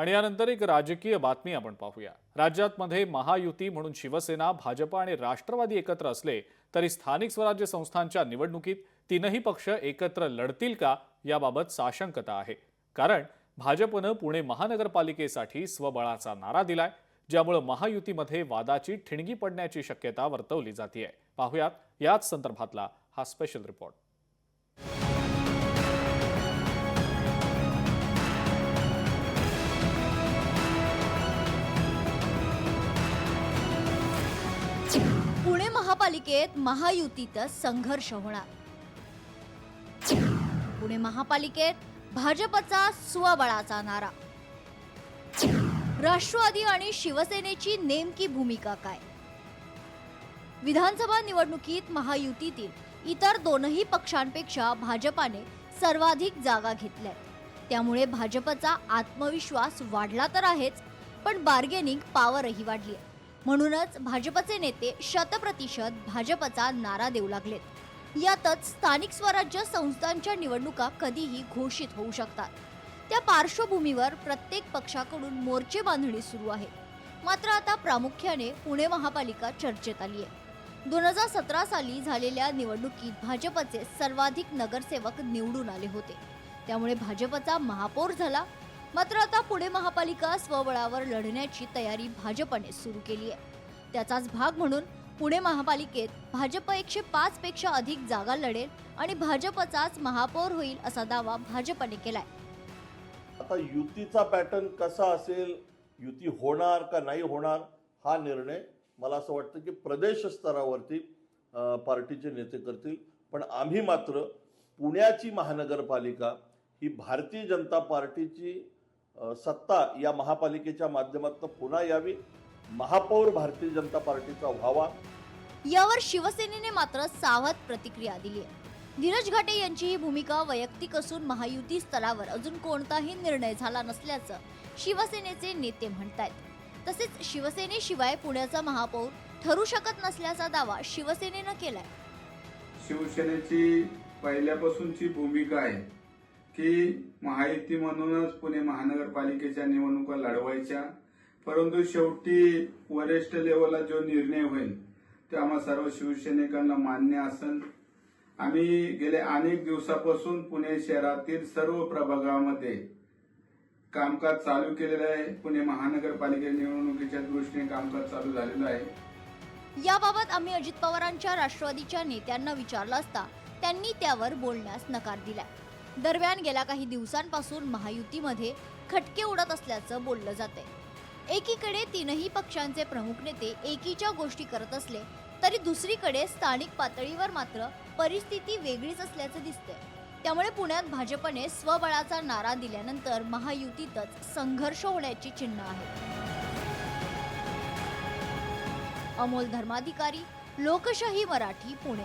आणि यानंतर एक राजकीय बातमी आपण पाहूया. राज्यात मध्ये महायुती म्हणून शिवसेना भाजप आणि राष्ट्रवादी एकत्र असले तरी स्थानिक स्वराज्य संस्थांच्या निवडणुकीत तीनही पक्ष एकत्र लढतील का याबाबत साशंकता आहे. कारण भाजपनं पुणे महानगरपालिकेसाठी स्वबळाचा नारा दिलाय ज्यामुळे महायुतीमध्ये वादाची ठिणगी पडण्याची शक्यता वर्तवली जाते पाहुयात याच संदर्भातला हा स्पेशल रिपोर्ट पुणे महापालिकेत महायुतीतच संघर्ष होणार. पुणे महापालिकेत भाजपचा स्वबळाचा नारा. राष्ट्रवादी आणि शिवसेनेची नेमकी भूमिका काय? विधानसभा निवडणुकीत महायुतीतील इतर दोनही पक्षांपेक्षा भाजपाने सर्वाधिक जागा घेतल्या. त्यामुळे भाजपचा आत्मविश्वास वाढला तर आहेच पण बार्गेनिंग पॉवरही वाढली आहे. म्हणूनच भाजपचे नेते शतप्रतिशत भाजपचा नारा देऊ लागलेत. यातच स्थानिक स्वराज्य संस्थांच्या निवडणुका कधीही घोषित होऊ शकतात. त्या पार्श्वभूमीवर प्रत्येक पक्षाकडून मोर्चे बांधणी सुरू आहे मात्र आता प्रामुख्याने पुणे महापालिका चर्चेत आली आहे दोन हजार सतरा साली झालेल्या निवडणुकीत भाजपचे सर्वाधिक नगरसेवक निवडून आले होते. त्यामुळे भाजपचा महापौर झाला मात्र आता पुणे महापालिका स्वबळावर लढण्याची तयारी भाजपने सुरू केली आहे. त्याचाच भाग म्हणून पुणे महापालिकेत भाजप एकशे पाच पेक्षा अधिक जागा लढेल आणि भाजपचाच महापौर होईल असा दावा भाजपने केलाय. आता युतीचा पॅटर्न कसा असेल युती होणार का नाही होणार हा निर्णय मला असं वाटतं की प्रदेश स्तरावरती पार्टीचे नेते करतील. पण आम्ही मात्र पुण्याची महानगरपालिका ही भारतीय जनता पार्टीची सत्ता या महापालिकेच्या माध्यमातून पुन्हा यावी. महापौर भारतीय जनता पार्टीचा व्हावा. यावर शिवसेनेने मात्र सावध प्रतिक्रिया दिली आहे धीरज घाटे यांची ही भूमिका वैयक्तिक असून महायुती स्तरावर अजून कोणताही निर्णय झाला नसल्याचं शिवसेनेचे नेते म्हणतायत. तसेच शिवसेनेशिवाय पुण्याचा महापौर ठरू शकत नसल्याचा दावा शिवसेनेनं केलाय. शिवसेनेची पहिल्यापासूनची भूमिका आहे. की महायुती म्हणूनच पुणे महानगरपालिकेच्या निवडणुका लढवायच्या. परंतु शेवटी वरिष्ठ लेवलला जो निर्णय होईल ते आम्हा सर्व शिवसैनिकांना मान्य असेल. आम्ही गेल्या अनेक दिवसापासून पुणे शहरातील सर्व प्रभागामध्ये कामकाज चालू केलेलं आहे. पुणे महानगरपालिकेच्या निवडणुकीच्या दृष्टीने कामकाज चालू झालेलं आहे. याबाबत आम्ही अजित पवारांच्या राष्ट्रवादीच्या नेत्यांना विचारलं असता त्यांनी त्यावर बोलण्यास नकार दिला दरम्यान गेल्या काही दिवसांपासून महायुतीमध्ये खटके उडत असल्याचं बोललं जातंय. एकीकडे तीनही पक्षांचे प्रमुख नेते एकीच्या गोष्टी करत असले तरी दुसरीकडे स्थानिक पातळीवर मात्र परिस्थिती वेगळीच असल्याचं दिसतंय. त्यामुळे पुण्यात भाजपने स्वबळाचा नारा दिल्यानंतर महायुतीतच संघर्ष होण्याची चिन्ह आहेत अमोल धर्माधिकारी लोकशाही मराठी पुणे.